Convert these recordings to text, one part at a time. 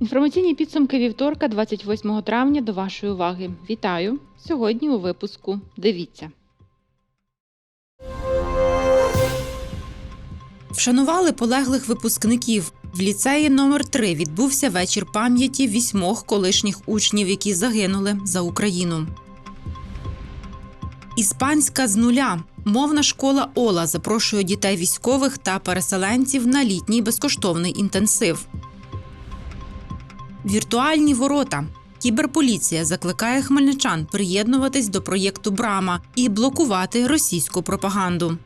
Інформаційні підсумки вівторка, 28 травня, до вашої уваги. Вітаю! Сьогодні у випуску. Дивіться. Вшанували полеглих випускників. В ліцеї номер 3 відбувся вечір пам'яті вісьмох колишніх учнів, які загинули за Україну. Іспанська з нуля. Мовна школа Ола запрошує дітей військових та переселенців на літній безкоштовний інтенсив. Віртуальні ворота. Кіберполіція закликає хмельничан приєднуватись до проєкту Брама і блокувати російську пропаганду.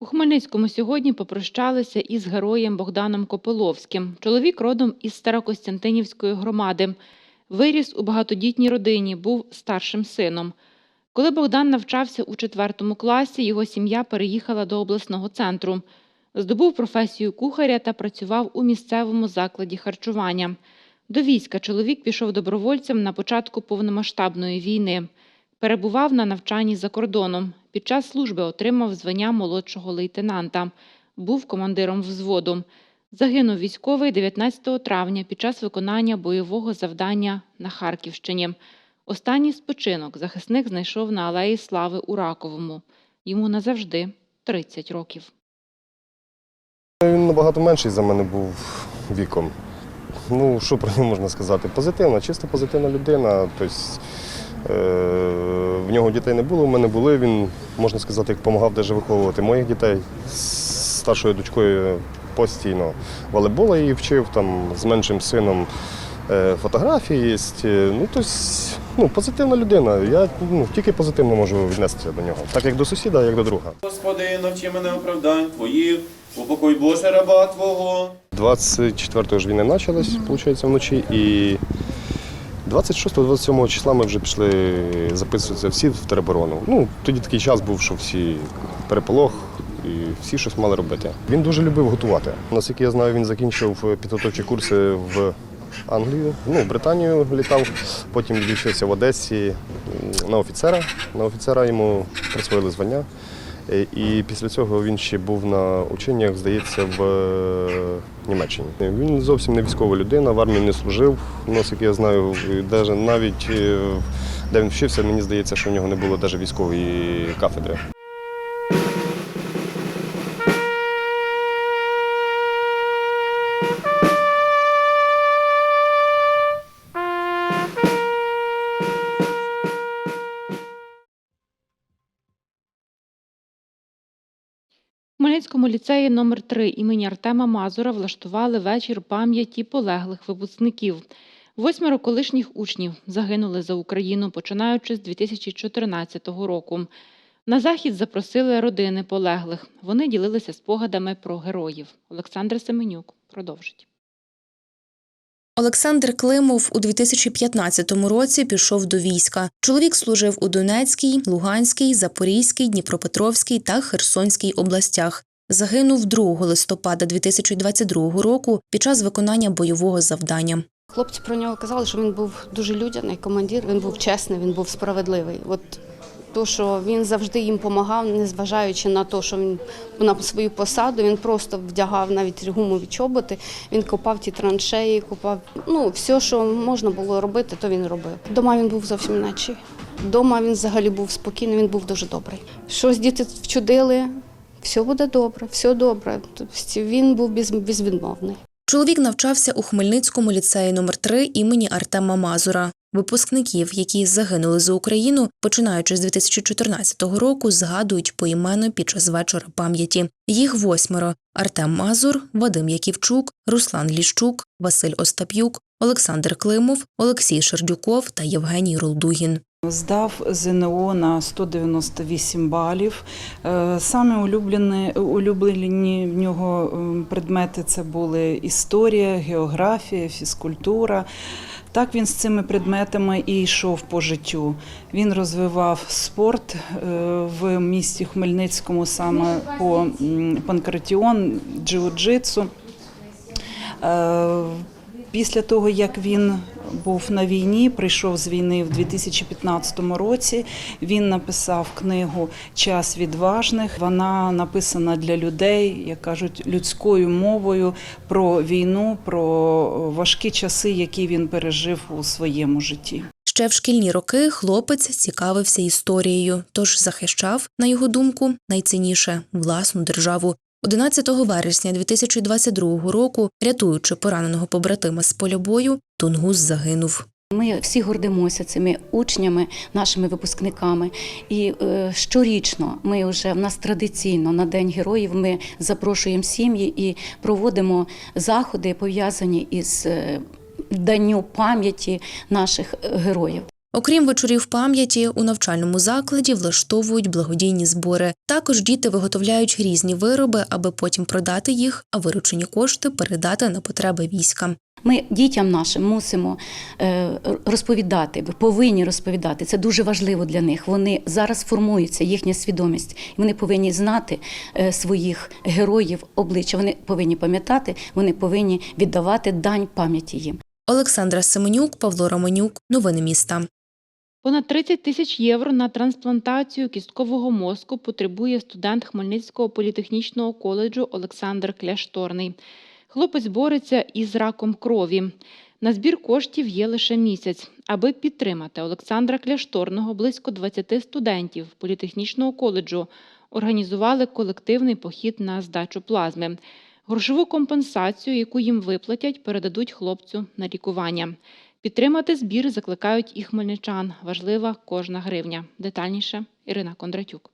У Хмельницькому сьогодні попрощалися із героєм Богданом Копиловським. Чоловік родом із Старокостянтинівської громади. Виріс у багатодітній родині, був старшим сином. Коли Богдан навчався у четвертому класі, його сім'я переїхала до обласного центру. Здобув професію кухаря та працював у місцевому закладі харчування. До війська чоловік пішов добровольцем на початку повномасштабної війни. Перебував на навчанні за кордоном. Під час служби отримав звання молодшого лейтенанта. Був командиром взводу. Загинув військовий 19 травня під час виконання бойового завдання на Харківщині. Останній спочинок захисник знайшов на Алеї Слави у Раковому. Йому назавжди 30 років. Він набагато менший за мене був віком. Ну, що про нього можна сказати? Позитивна, чисто позитивна людина. Тобто, в нього дітей не було, в мене були. Він, можна сказати, як допомагав навіть виховувати моїх дітей з старшою дочкою постійно. Волейбола її вчив, там, з меншим сином е, фотографії є. Ну, тобто, ну, позитивна людина. Я ну, тільки позитивно можу віднестися до нього. Так як до сусіда, як до друга. Господи, навчи мене оправдань Твоїх, упокой Боже раба Твого. 24-го ж війна почалась, виходить, вночі. І 26-27 числа ми вже пішли записуватися всі в тероборону. Ну, тоді такий час був, що всі переполох і всі щось мали робити. Він дуже любив готувати. Наскільки я знаю, він закінчив підготовчі курси в Англію, ну, в Британію літав, потім відвчився в Одесі на офіцера. На офіцера йому присвоїли звання. Е, І після цього він ще був на ученнях, здається, в е, Німеччині. Він зовсім не військова людина, в армії не служив. Наскільки я знаю, навіть е, де він вчився, мені здається, що в нього не було навіть військової кафедри. У Хмельницькому ліцеї номер 3 імені Артема Мазура влаштували вечір пам'яті полеглих випускників. Восьмеро колишніх учнів загинули за Україну, починаючи з 2014 року. На захід запросили родини полеглих. Вони ділилися спогадами про героїв. Олександр Семенюк продовжить. Олександр Климов у 2015 році пішов до війська. Чоловік служив у Донецькій, Луганській, Запорізькій, Дніпропетровській та Херсонській областях. Загинув 2 листопада 2022 року під час виконання бойового завдання. Хлопці про нього казали, що він був дуже людяний командир, він був чесний, він був справедливий. От то, що він завжди їм допомагав, незважаючи на те, що він на свою посаду, він просто вдягав навіть гумові чоботи, він копав ті траншеї, копав ну все, що можна було робити, то він робив. Дома він був зовсім інакший. Дома він взагалі був спокійний, він був дуже добрий. Щось діти вчудили, все буде добре, все добре. Він був без- безвідмовний. Чоловік навчався у Хмельницькому ліцеї номер 3 імені Артема Мазура. Випускників, які загинули за Україну, починаючи з 2014 року, згадують поіменно під час вечора пам'яті. Їх восьмеро: Артем Мазур, Вадим Яківчук, Руслан Ліщук, Василь Остап'юк, Олександр Климов, Олексій Шердюков та Євгеній Рулдугін. Здав ЗНО на 198 балів. Е, Саме улюблені, улюблені в нього предмети це були історія, географія, фізкультура. Так він з цими предметами і йшов по життю. Він розвивав спорт е, в місті Хмельницькому саме по панкратіон, джиу-джитсу. Після того, як він був на війні, прийшов з війни в 2015 році. Він написав книгу Час відважних. Вона написана для людей, як кажуть, людською мовою про війну, про важкі часи, які він пережив у своєму житті. Ще в шкільні роки хлопець цікавився історією, тож захищав, на його думку, найцінніше власну державу. 11 вересня 2022 року, рятуючи пораненого побратима з поля бою, Тунгус загинув. Ми всі гордимося цими учнями, нашими випускниками. І е, щорічно ми вже в нас традиційно на День героїв ми запрошуємо сім'ї і проводимо заходи, пов'язані із е, данню пам'яті наших е, героїв. Окрім вечорів пам'яті, у навчальному закладі влаштовують благодійні збори. Також діти виготовляють різні вироби, аби потім продати їх, а виручені кошти передати на потреби війська. Ми дітям нашим мусимо е, розповідати, повинні розповідати. Це дуже важливо для них. Вони зараз формуються, їхня свідомість. Вони повинні знати е, своїх героїв обличчя. Вони повинні пам'ятати, вони повинні віддавати дань пам'яті їм. Олександра Семенюк, Павло Романюк. Новини міста. Понад 30 тисяч євро на трансплантацію кісткового мозку потребує студент Хмельницького політехнічного коледжу Олександр Кляшторний. Хлопець бореться із раком крові. На збір коштів є лише місяць. Аби підтримати Олександра Кляшторного, близько 20 студентів політехнічного коледжу організували колективний похід на здачу плазми. Грошову компенсацію, яку їм виплатять, передадуть хлопцю на лікування. Підтримати збір закликають і хмельничан. Важлива кожна гривня. Детальніше Ірина Кондратюк.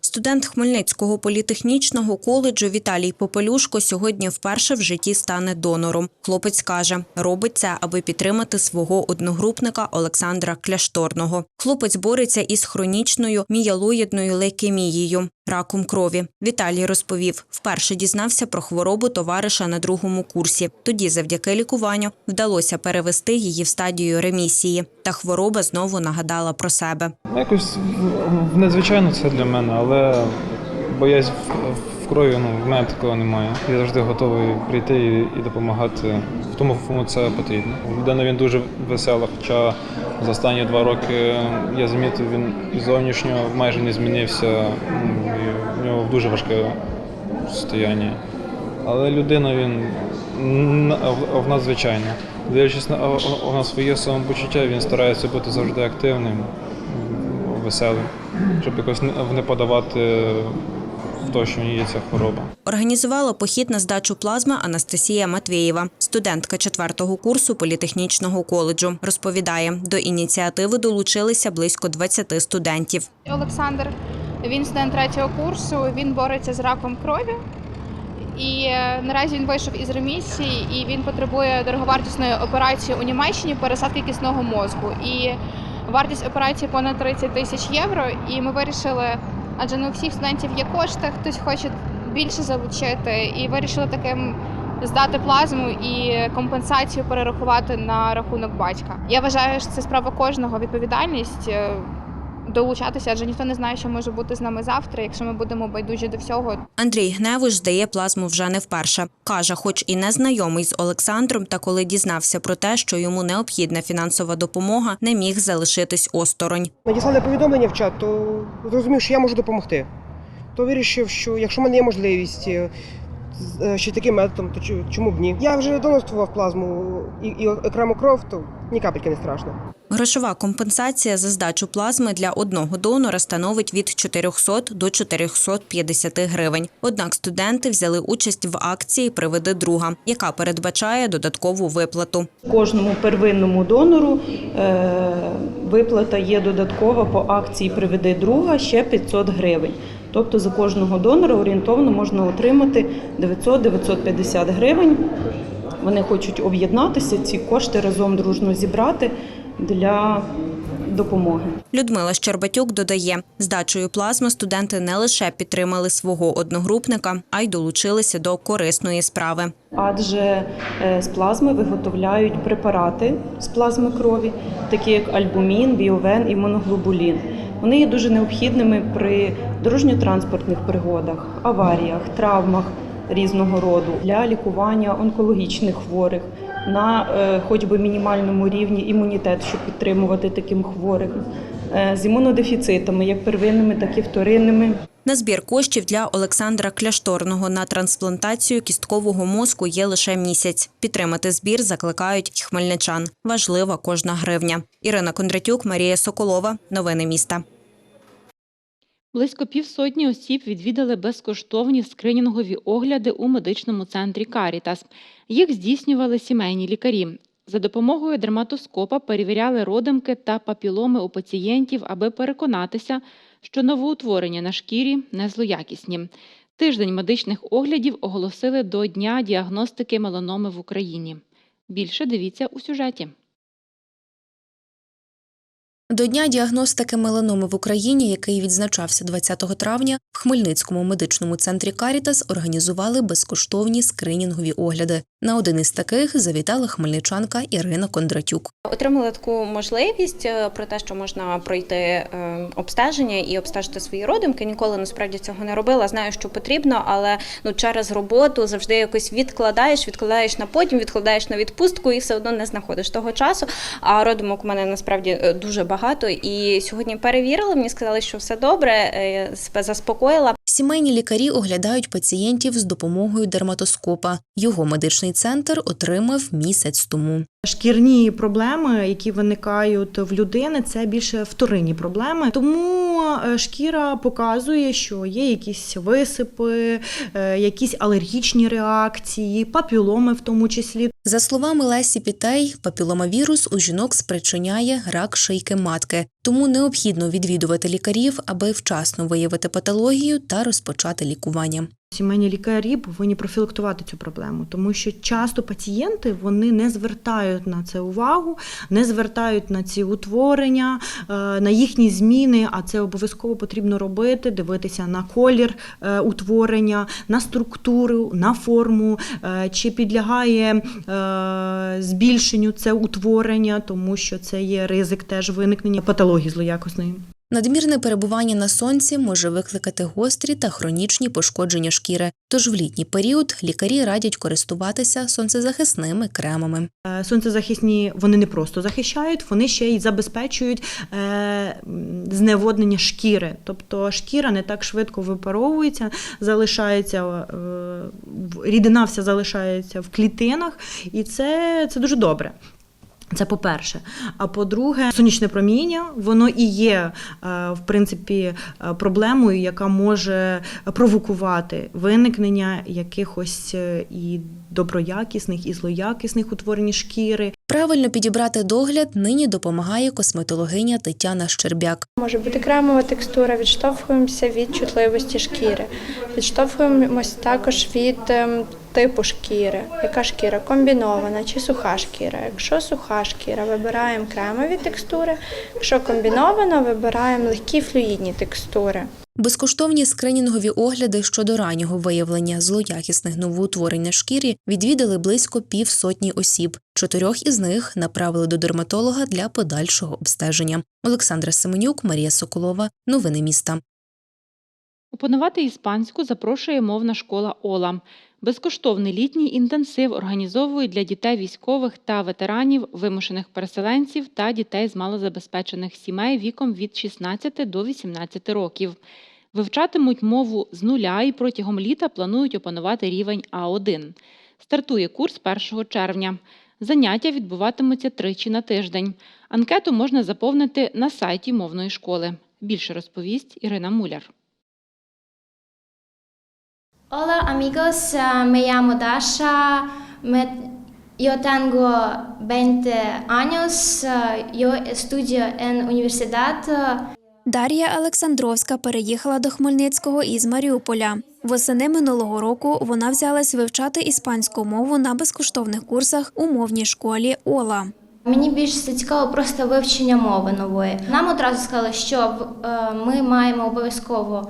Студент Хмельницького політехнічного коледжу Віталій Попелюшко сьогодні вперше в житті стане донором. Хлопець каже, робить це, аби підтримати свого одногрупника Олександра Кляшторного. Хлопець бореться із хронічною міялоїдною лейкемією – раком крові. Віталій розповів, вперше дізнався про хворобу товариша на другому курсі. Тоді, завдяки лікуванню, вдалося перевести її в стадію ремісії. Та хвороба знову нагадала про себе. Якось в- в- незвичайно це для мене, але боязнь в, крові, ну, в мене такого немає. Я завжди готовий прийти і, допомагати тому, кому це потрібно. Людина він дуже весела, хоча за останні два роки я замітив, він зовнішньо майже не змінився. І в нього дуже важке состояння. Але людина він в- в нас звичайна. Дивлячись на на своє самопочуття, він старається бути завжди активним, веселим, щоб якось не подавати те, що в ній є ця хвороба. Організувала похід на здачу плазми Анастасія Матвєєва, студентка четвертого курсу політехнічного коледжу. Розповідає, до ініціативи долучилися близько 20 студентів. Олександр. Він студент третього курсу. Він бореться з раком крові. І е, наразі він вийшов із ремісії, і він потребує дороговартісної операції у Німеччині пересадки кисного мозку. І вартість операції понад 30 тисяч євро. І ми вирішили, адже не у всіх студентів є кошти, хтось хоче більше залучити, і вирішили таким здати плазму і компенсацію перерахувати на рахунок батька. Я вважаю, що це справа кожного відповідальність. Долучатися, адже ніхто не знає, що може бути з нами завтра, якщо ми будемо байдужі до всього. Андрій Гневиш здає плазму вже не вперше. Каже, хоч і не знайомий з Олександром, та коли дізнався про те, що йому необхідна фінансова допомога, не міг залишитись осторонь. надіслали повідомлення в чат, то зрозумів, що я можу допомогти. То вирішив, що якщо в мене є можливість е, ще таким методом, то чому б ні? Я вже доносував плазму і, і окрему кров, то ні капельки не страшно. Грошова компенсація за здачу плазми для одного донора становить від 400 до 450 гривень. Однак студенти взяли участь в акції Приведи друга, яка передбачає додаткову виплату. Кожному первинному донору е, виплата є додаткова по акції Приведи друга ще 500 гривень. Тобто за кожного донора орієнтовно можна отримати 900-950 гривень. Вони хочуть об'єднатися, ці кошти разом дружно зібрати для допомоги. Людмила Щербатюк додає, здачею плазми студенти не лише підтримали свого одногрупника, а й долучилися до корисної справи. адже е, з плазми виготовляють препарати з плазми крові, такі як альбумін, біовен і моноглобулін. Вони є дуже необхідними при дорожньо-транспортних пригодах, аваріях, травмах, різного роду для лікування онкологічних хворих на е, хоч би мінімальному рівні імунітет, щоб підтримувати таким хворих е, з імунодефіцитами, як первинними, так і вторинними. На збір коштів для Олександра Кляшторного на трансплантацію кісткового мозку є лише місяць. Підтримати збір закликають хмельничан. Важлива кожна гривня. Ірина Кондратюк, Марія Соколова. Новини міста. Близько півсотні осіб відвідали безкоштовні скринінгові огляди у медичному центрі Карітас. Їх здійснювали сімейні лікарі. За допомогою дерматоскопа перевіряли родимки та папіломи у пацієнтів, аби переконатися, що новоутворення на шкірі не злоякісні. Тиждень медичних оглядів оголосили до Дня діагностики меланоми в Україні. Більше дивіться у сюжеті. До Дня діагностики меланоми в Україні, який відзначався 20 травня, в Хмельницькому медичному центрі Карітас організували безкоштовні скринінгові огляди. На один із таких завітала хмельничанка Ірина Кондратюк. Отримали таку можливість е, про те, що можна пройти е, обстеження і обстежити свої родимки. Ніколи насправді цього не робила. Знаю, що потрібно, але ну через роботу завжди якось відкладаєш, відкладаєш на потім, відкладаєш на відпустку і все одно не знаходиш того часу. А родимок у мене насправді е, дуже багато. І сьогодні перевірили. Мені сказали, що все добре, себе заспокоїла. Сімейні лікарі оглядають пацієнтів з допомогою дерматоскопа. Його медичний центр отримав місяць тому. Шкірні проблеми, які виникають в людини, це більше вторинні проблеми. Тому е, шкіра показує, що є якісь висипи, е, якісь алергічні реакції, папіломи в тому числі. За словами Лесі Пітей, папіломавірус у жінок спричиняє рак шийки матки, тому необхідно відвідувати лікарів, аби вчасно виявити патологію та розпочати лікування. Сімейні лікарі повинні профілактувати цю проблему, тому що часто пацієнти вони не звертають на це увагу, не звертають на ці утворення, е, на їхні зміни. А це обов'язково потрібно робити, дивитися на колір е, утворення, на структуру, на форму, е, чи підлягає збільшенню це утворення, тому що це є ризик теж виникнення патології злоякісної. Надмірне перебування на сонці може викликати гострі та хронічні пошкодження шкіри. Тож в літній період лікарі радять користуватися сонцезахисними кремами. Е, Сонцезахисні вони не просто захищають, вони ще й забезпечують е, зневоднення шкіри. Тобто шкіра не так швидко випаровується, залишається е, рідина вся залишається в клітинах, і це, це дуже добре. Це по-перше. А по-друге, сонячне проміння воно і є е, в принципі е, проблемою, яка може провокувати виникнення якихось е, і доброякісних, і злоякісних утворень шкіри. Правильно підібрати догляд нині допомагає косметологиня Тетяна Щербяк. Може бути кремова текстура, відштовхуємося від чутливості шкіри. Відштовхуємося також від ем, типу шкіри. Яка шкіра комбінована чи суха шкіра? Якщо суха шкіра, вибираємо кремові текстури. Якщо комбінована, вибираємо легкі флюїдні текстури. Безкоштовні скринінгові огляди щодо раннього виявлення злоякісних новоутворень на шкірі відвідали близько півсотні осіб. Чотирьох із них направили до дерматолога для подальшого обстеження. Олександра Семенюк, Марія Соколова. Новини міста. Опанувати іспанську запрошує мовна школа Ола. Безкоштовний літній інтенсив організовують для дітей військових та ветеранів, вимушених переселенців та дітей з малозабезпечених сімей віком від 16 до 18 років. Вивчатимуть мову з нуля і протягом літа планують опанувати рівень А1. Стартує курс 1 червня. Заняття відбуватимуться тричі на тиждень. Анкету можна заповнити на сайті мовної школи. Більше розповість Ірина Муляр. Hola amigos, Ah, me llamo Dasha. Me- yo tengo 20 años. Ah, Yo estudio en universidad. Дар'я Олександровська переїхала до Хмельницького із Маріуполя. Восени минулого року вона взялась вивчати іспанську мову на безкоштовних курсах у мовній школі Ола. Мені більше цікаво просто вивчення мови нової. Нам одразу сказали, що е, ми маємо обов'язково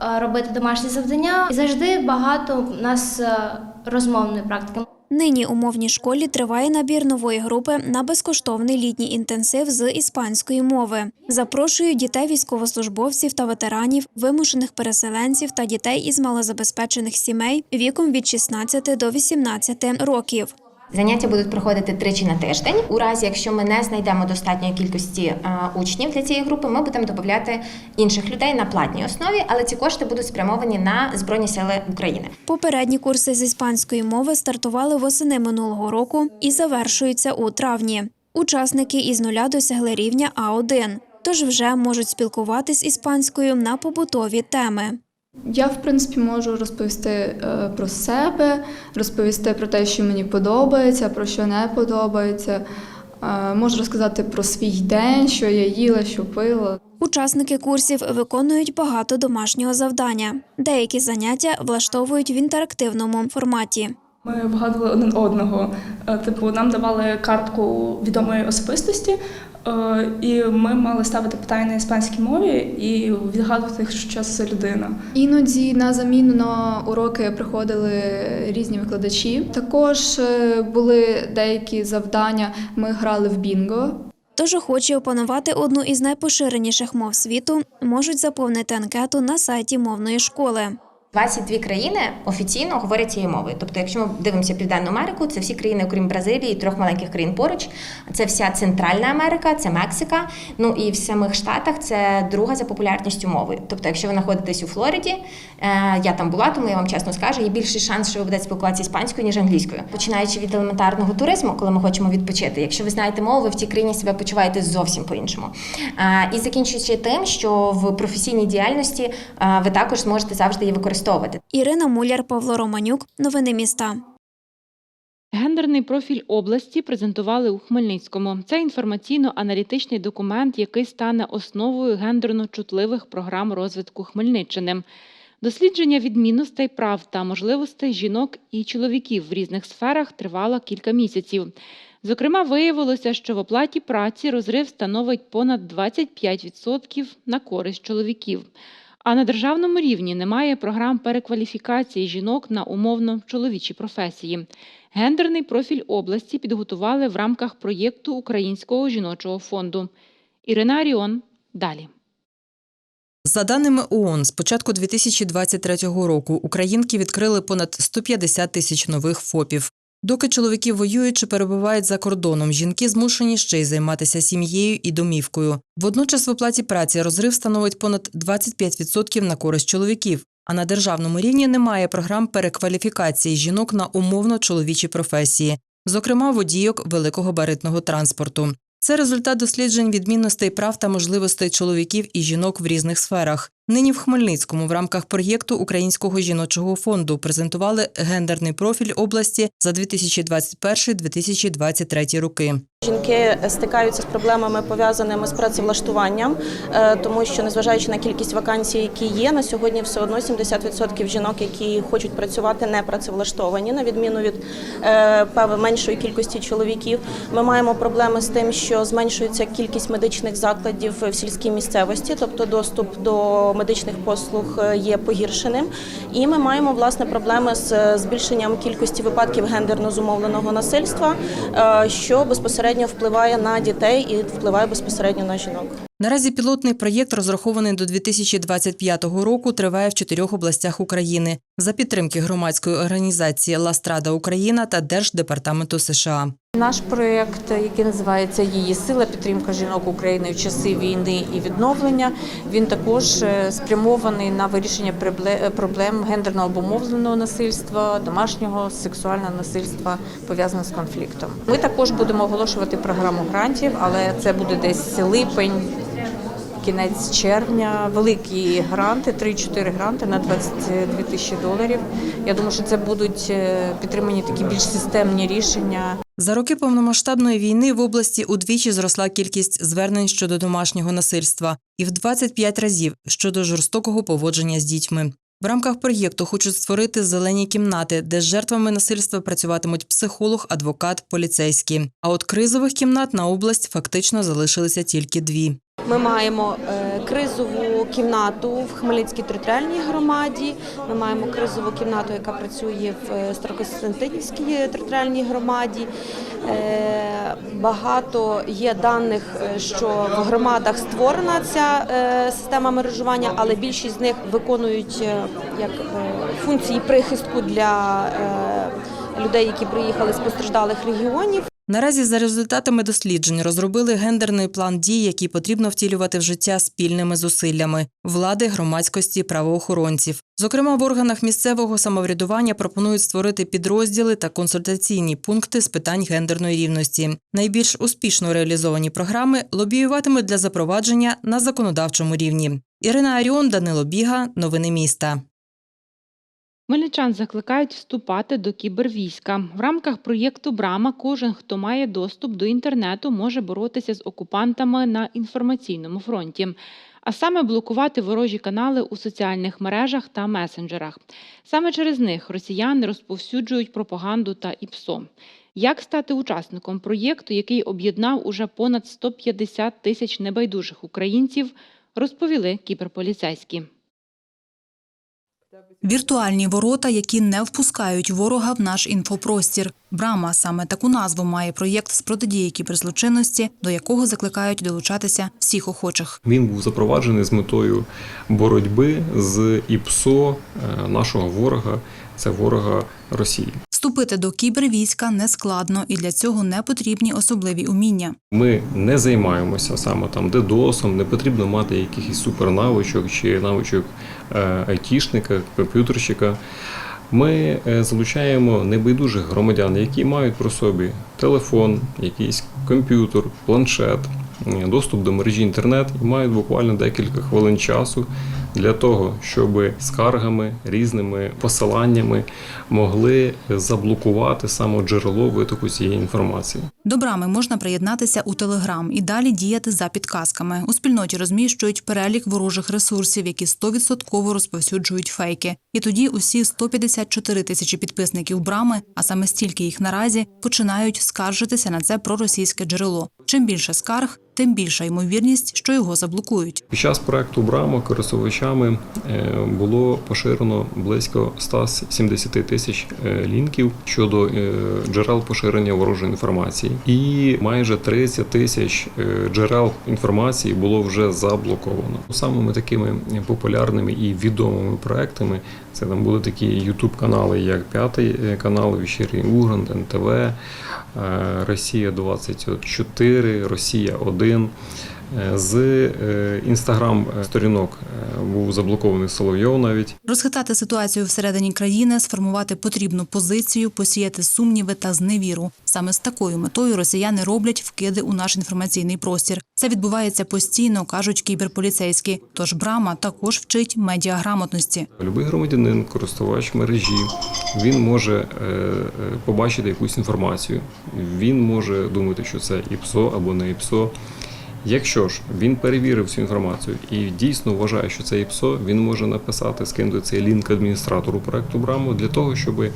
робити домашні завдання. І завжди багато у нас е, розмовної практики. Нині у мовній школі триває набір нової групи на безкоштовний літній інтенсив з іспанської мови. Запрошують дітей військовослужбовців та ветеранів, вимушених переселенців та дітей із малозабезпечених сімей віком від 16 до 18 років. Заняття будуть проходити тричі на тиждень. У разі, якщо ми не знайдемо достатньої кількості е, учнів для цієї групи, ми будемо додати інших людей на платній основі, але ці кошти будуть спрямовані на Збройні Сили України. Попередні курси з іспанської мови стартували восени минулого року і завершуються у травні. Учасники із нуля досягли рівня А1, тож вже можуть спілкуватись іспанською на побутові теми. Я, в принципі, можу розповісти е, про себе, розповісти про те, що мені подобається, про що не подобається. Е, Можу розказати про свій день, що я їла, що пила. Учасники курсів виконують багато домашнього завдання. Деякі заняття влаштовують в інтерактивному форматі. Ми вгадували один одного. Е, Типу, нам давали картку відомої особистості, е, і ми мали ставити питання на іспанській мові і відгадувати, що це людина. Іноді на заміну на уроки приходили різні викладачі. Також е, були деякі завдання. Ми грали в бінго. Тож охочі опанувати одну із найпоширеніших мов світу можуть заповнити анкету на сайті мовної школи. 22 країни офіційно говорять цією мовою. Тобто, якщо ми дивимося Південну Америку, це всі країни, окрім Бразилії, трьох маленьких країн поруч. Це вся Центральна Америка, це Мексика. Ну і в самих Штатах це друга за популярністю мови. Тобто, якщо ви знаходитесь у Флориді, е, я там була, тому я вам чесно скажу, є більший шанс, що ви будете спілкуватися іспанською, ніж англійською. Починаючи від елементарного туризму, коли ми хочемо відпочити. Якщо ви знаєте мову, ви в тій країні себе почуваєте зовсім по-іншому. Е, І закінчуючи тим, що в професійній діяльності е, ви також зможете завжди її використовувати. Ірина Муляр, Павло Романюк. Новини міста. Гендерний профіль області презентували у Хмельницькому. Це інформаційно-аналітичний документ, який стане основою гендерно чутливих програм розвитку Хмельниччини. Дослідження відмінностей прав та можливостей жінок і чоловіків в різних сферах тривало кілька місяців. Зокрема, виявилося, що в оплаті праці розрив становить понад 25% на користь чоловіків. А на державному рівні немає програм перекваліфікації жінок на умовно чоловічі професії. Гендерний профіль області підготували в рамках проєкту Українського жіночого фонду. Ірина Аріон далі. За даними ООН, з початку 2023 року українки відкрили понад 150 тисяч нових ФОПів. Доки чоловіки воюють чи перебувають за кордоном, жінки змушені ще й займатися сім'єю і домівкою. Водночас в оплаті праці розрив становить понад 25% на користь чоловіків. А на державному рівні немає програм перекваліфікації жінок на умовно чоловічі професії, зокрема водійок великогабаритного транспорту. Це результат досліджень відмінностей прав та можливостей чоловіків і жінок в різних сферах. Нині в Хмельницькому в рамках проєкту Українського жіночого фонду презентували гендерний профіль області за 2021-2023 роки. Жінки стикаються з проблемами пов'язаними з працевлаштуванням, е, тому що незважаючи на кількість вакансій, які є на сьогодні, все одно 70% жінок, які хочуть працювати, не працевлаштовані, на відміну від е, меншої кількості чоловіків. Ми маємо проблеми з тим, що зменшується кількість медичних закладів в сільській місцевості, тобто доступ до медичних послуг е, є погіршеним. І ми маємо власне проблеми з е, збільшенням кількості випадків гендерно зумовленого насильства, е, що безпосередньо впливає на дітей і впливає безпосередньо на жінок. Наразі пілотний проєкт, розрахований до 2025 року, триває в чотирьох областях України за підтримки громадської організації Ластрада Україна та Держдепартаменту США. Наш проєкт, який називається Її сила підтримка жінок України в часи війни і відновлення. Він також е, спрямований на вирішення проблем гендерно обумовленого насильства, домашнього сексуального насильства пов'язаного з конфліктом. Ми також будемо оголошувати програму грантів, але це буде десь липень. Кінець червня великі гранти, 3-4 гранти на 22 тисячі доларів. Я думаю, що це будуть е, підтримані такі більш системні рішення. За роки повномасштабної війни в області удвічі зросла кількість звернень щодо домашнього насильства і в 25 разів щодо жорстокого поводження з дітьми. В рамках проєкту хочуть створити зелені кімнати, де з жертвами насильства працюватимуть психолог, адвокат, поліцейські. А от кризових кімнат на область фактично залишилися тільки дві. Ми маємо е, кризову кімнату в Хмельницькій територіальній громаді. Ми маємо кризову кімнату, яка працює в е, Старокостянтинівській територіальній громаді. Е, Багато є даних, що в громадах створена ця система мережування, але більшість з них виконують як функції прихистку для людей, які приїхали з постраждалих регіонів. Наразі за результатами досліджень розробили гендерний план дій, який потрібно втілювати в життя спільними зусиллями влади, громадськості, правоохоронців. Зокрема, в органах місцевого самоврядування пропонують створити підрозділи та консультаційні пункти з питань гендерної рівності. Найбільш успішно реалізовані програми лобіюватимуть для запровадження на законодавчому рівні. Ірина Аріон, Данило Біга, новини міста. Хмельничан закликають вступати до кібервійська. В рамках проєкту Брама кожен, хто має доступ до інтернету, може боротися з окупантами на інформаційному фронті, а саме блокувати ворожі канали у соціальних мережах та месенджерах. Саме через них росіяни розповсюджують пропаганду та ІПСО. Як стати учасником проєкту, який об'єднав уже понад 150 тисяч небайдужих українців, розповіли кіберполіцейські. Віртуальні ворота, які не впускають ворога в наш інфопростір. Брама саме таку назву має проєкт з протидії кіберзлочинності, до якого закликають долучатися всіх охочих. Він був запроваджений з метою боротьби з ІПСО е, нашого ворога, це ворога Росії. Вступити до кібервійська не складно, і для цього не потрібні особливі уміння. Ми не займаємося саме там дедосом, не потрібно мати якихось супернавичок чи навичок е, айтішника, комп'ютерщика. Ми е, залучаємо небайдужих громадян, які мають при собі телефон, якийсь комп'ютер, планшет, е, доступ до мережі інтернет і мають буквально декілька хвилин часу для того, щоб скаргами, різними посиланнями могли заблокувати саме джерело витоку цієї інформації. До брами можна приєднатися у Телеграм і далі діяти за підказками. У спільноті розміщують перелік ворожих ресурсів, які 100% розповсюджують фейки. І тоді усі 154 тисячі підписників брами, а саме стільки їх наразі, починають скаржитися на це проросійське джерело. Чим більше скарг, тим більша ймовірність, що його заблокують. Під час проекту Брама користувачами е, було поширено близько 170 тисяч е, лінків щодо е, джерел поширення ворожої інформації, і майже 30 тисяч джерел інформації було вже заблоковано. Самими такими популярними і відомими проектами це там були такі ютуб канали, як п'ятий канал, Вечірній Ургант, НТВ. Росія 24, Росія 1. Е, З інстаграм сторінок е, був заблокований Соловйов навіть. Розхитати ситуацію всередині країни, сформувати потрібну позицію, посіяти сумніви та зневіру. Саме з такою метою росіяни роблять вкиди у наш інформаційний простір. Це відбувається постійно, кажуть кіберполіцейські. Тож брама також вчить медіаграмотності. Любий громадянин, користувач мережі, він може е, е, побачити якусь інформацію. Він може думати, що це ІПСО або не ІПСО. Якщо ж він перевірив цю інформацію і дійсно вважає, що це ІПСО, він може написати, скинути цей лінк адміністратору проекту Брамо для того, щоб е,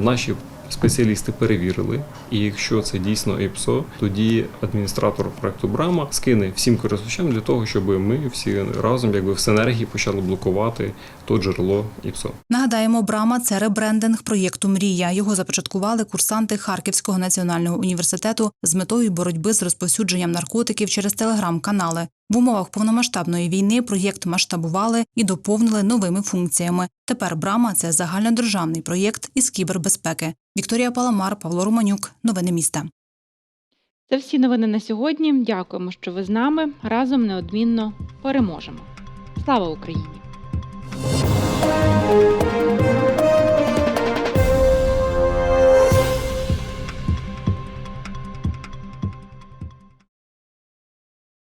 наші спеціалісти перевірили. І якщо це дійсно ІПСО, тоді адміністратор проекту Брама скине всім користувачам для того, щоб ми всі разом, якби в синергії, почали блокувати то джерело ІПСО. Нагадаємо, брама це ребрендинг проєкту Мрія. Його започаткували курсанти Харківського національного університету з метою боротьби з розповсюдженням наркотиків через телеграм-канали. В умовах повномасштабної війни проєкт масштабували і доповнили новими функціями. Тепер брама це загальнодержавний проєкт із кібербезпеки. Вікторія Паламар, Павло Романюк. Новини міста. Це всі новини на сьогодні. Дякуємо, що ви з нами. Разом неодмінно переможемо. Слава Україні!